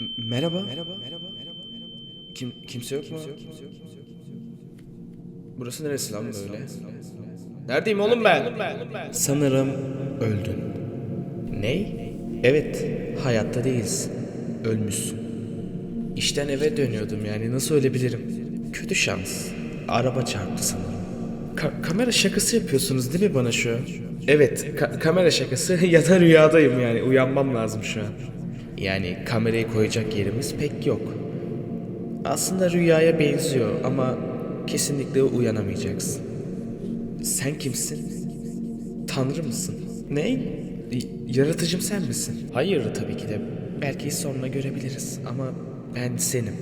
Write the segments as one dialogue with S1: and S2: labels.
S1: M- Merhaba. Merhaba. Kim kimse yok mu? Burası neresi lan böyle? Neredeyim oğlum ben? Sanırım öldün. Ney? Evet, hayatta değilsin. Ölmüşsün. İşten eve dönüyordum yani nasıl ölebilirim? Kötü şans. Araba çarptı sanırım. Ka- kamera şakası yapıyorsunuz değil mi bana şu an? Evet, ka- kamera şakası ya da rüyadayım yani uyanmam lazım şu an. Yani kamerayı koyacak yerimiz pek yok. Aslında rüyaya benziyor ama kesinlikle uyanamayacaksın. Sen kimsin? Tanrı mısın? Ne? Yaratıcım sen misin? Hayır tabii ki de. Belki sonra görebiliriz ama ben senim.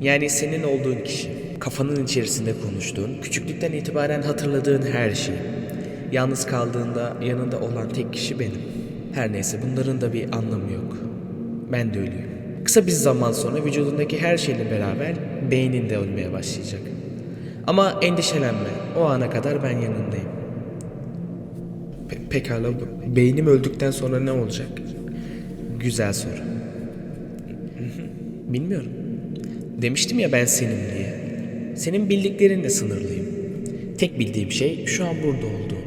S1: Yani senin olduğun kişi. Kafanın içerisinde konuştuğun, küçüklükten itibaren hatırladığın her şey. Yalnız kaldığında yanında olan tek kişi benim. Her neyse bunların da bir anlamı yok. Ben de ölüyüm. Kısa bir zaman sonra vücudundaki her şeyle beraber beynin de ölmeye başlayacak. Ama endişelenme. O ana kadar ben yanındayım. Pe- pekala beynim öldükten sonra ne olacak? Güzel soru. Bilmiyorum. Demiştim ya ben senim diye. Senin bildiklerinle sınırlıyım. Tek bildiğim şey şu an burada olduğum.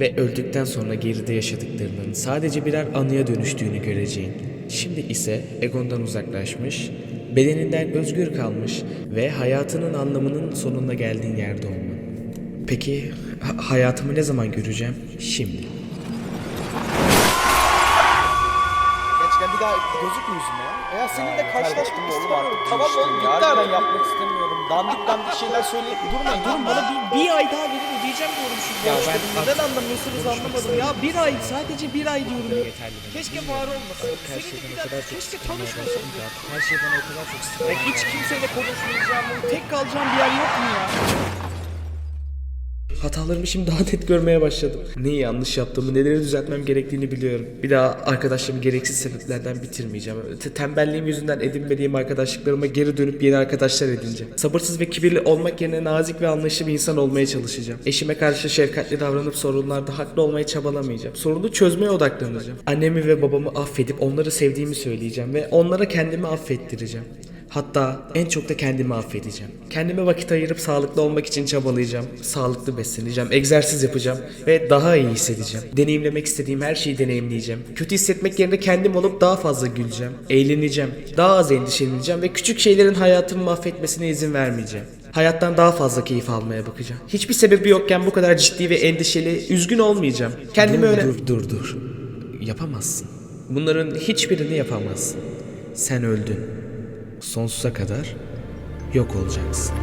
S1: Ve öldükten sonra geride yaşadıklarının sadece birer anıya dönüştüğünü göreceğin. Şimdi ise egondan uzaklaşmış, bedeninden özgür kalmış ve hayatının anlamının sonuna geldiğin yerde olman. Peki ha- hayatımı ne zaman göreceğim? Şimdi.
S2: Bir daha gözükmüyor yüzüme ya. Eğer seninle karşılaşmak
S3: oğlum
S2: istemiyorum.
S3: artık
S2: Tamam oğlum
S3: ya.
S2: bitti artık.
S3: yapmak istemiyorum. Dandik dandik şeyler söyleyip durmayın.
S2: Durun bana bir, bir ay daha verin ödeyeceğim diyorum şu
S3: Ya ben
S2: Neden anlamıyorsunuz anlamadım ya. Bir ay sadece bir ay diyorum ya.
S1: Yeterli.
S2: Keşke var olmasaydı.
S1: Her
S2: Seninle
S1: şeyden
S2: bir
S1: o
S2: daha
S1: kadar çok
S2: keşke
S1: artık. Her şey bana o kadar çok
S2: Ya
S1: sıkılmaya
S2: hiç kimseyle konuşmayacağım. Tek kalacağım bir yer yok mu ya?
S1: Hatalarımı şimdi daha net görmeye başladım. Neyi yanlış yaptığımı, neleri düzeltmem gerektiğini biliyorum. Bir daha arkadaşlarımı gereksiz sebeplerden bitirmeyeceğim. Te- Tembelliğim yüzünden edinmediğim arkadaşlıklarıma geri dönüp yeni arkadaşlar edineceğim. Sabırsız ve kibirli olmak yerine nazik ve anlayışlı bir insan olmaya çalışacağım. Eşime karşı şefkatli davranıp sorunlarda haklı olmaya çabalamayacağım. Sorunu çözmeye odaklanacağım. Annemi ve babamı affedip onları sevdiğimi söyleyeceğim ve onlara kendimi affettireceğim. Hatta en çok da kendimi affedeceğim. Kendime vakit ayırıp sağlıklı olmak için çabalayacağım. Sağlıklı besleneceğim, egzersiz yapacağım ve daha iyi hissedeceğim. Deneyimlemek istediğim her şeyi deneyimleyeceğim. Kötü hissetmek yerine kendim olup daha fazla güleceğim. Eğleneceğim. Daha az endişeleneceğim ve küçük şeylerin hayatımı mahvetmesine izin vermeyeceğim. Hayattan daha fazla keyif almaya bakacağım. Hiçbir sebebi yokken bu kadar ciddi ve endişeli, üzgün olmayacağım. Kendimi öyle... Dur dur dur. Yapamazsın. Bunların hiçbirini yapamazsın. Sen öldün sonsuza kadar yok olacaksın.